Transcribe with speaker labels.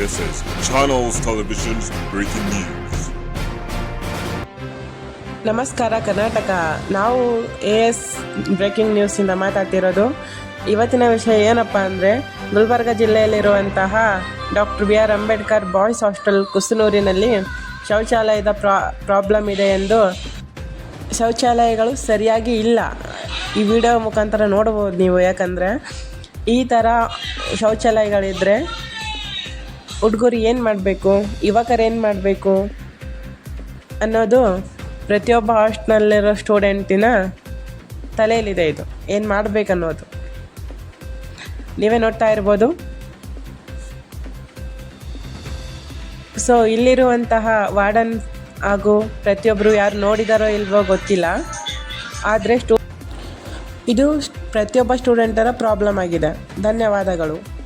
Speaker 1: This is Channels Television's breaking news.
Speaker 2: ನಮಸ್ಕಾರ, ಕರ್ನಾಟಕ. ನಾವು A S breaking ನ್ಯೂಸಿಂದ ಮಾತಾಡ್ತಿರೋದು. ಇವತ್ತಿನ ವಿಷಯ ಏನಪ್ಪ ಅಂದರೆ, Gulbarga ಜಿಲ್ಲೆಯಲ್ಲಿರುವಂತಹ doctor B R Ambedkar boys hostel ಕುಸನೂರಿನಲ್ಲಿ ಶೌಚಾಲಯದ ಪ್ರಾ, ಪ್ರಾಬ್ಲಮ್ ಇದೆ ಎಂದು ಶೌಚಾಲಯಗಳು ಸರಿಯಾಗಿ ಇಲ್ಲ. ಈ ವಿಡಿಯೋ ಮುಖಾಂತರ ನೋಡ್ಬೋದು ನೀವು. ಯಾಕಂದರೆ ಈ ಥರ ಶೌಚಾಲಯಗಳಿದ್ದರೆ ಹುಡುಗರು ಏನು ಮಾಡಬೇಕು? ಯುವಕರು ಏನು ಮಾಡಬೇಕು? ಅನ್ನೋದು ಪ್ರತಿಯೊಬ್ಬ ಹಾಸ್ಟ್ನಲ್ಲಿರೋ ಸ್ಟೂಡೆಂಟಿನ ತಲೆಯಲ್ಲಿದೆ ಇದು. ಏನು ಮಾಡಬೇಕನ್ನೋದು. ನೀವೇ ನೋಡ್ತಾ ಇರ್ಬೋದು. ಸೊ ಇಲ್ಲಿರುವಂತಹ ವಾರ್ಡನ್ ಹಾಗೂ ಪ್ರತಿಯೊಬ್ಬರು ಯಾರು ನೋಡಿದಾರೋ ಇಲ್ವೋ ಗೊತ್ತಿಲ್ಲ. ಆದರೆ ಸ್ಟೂ ಇದು ಪ್ರತಿಯೊಬ್ಬ ಸ್ಟೂಡೆಂಟರ ಪ್ರಾಬ್ಲಮ್ ಆಗಿದೆ. ಧನ್ಯವಾದಗಳು.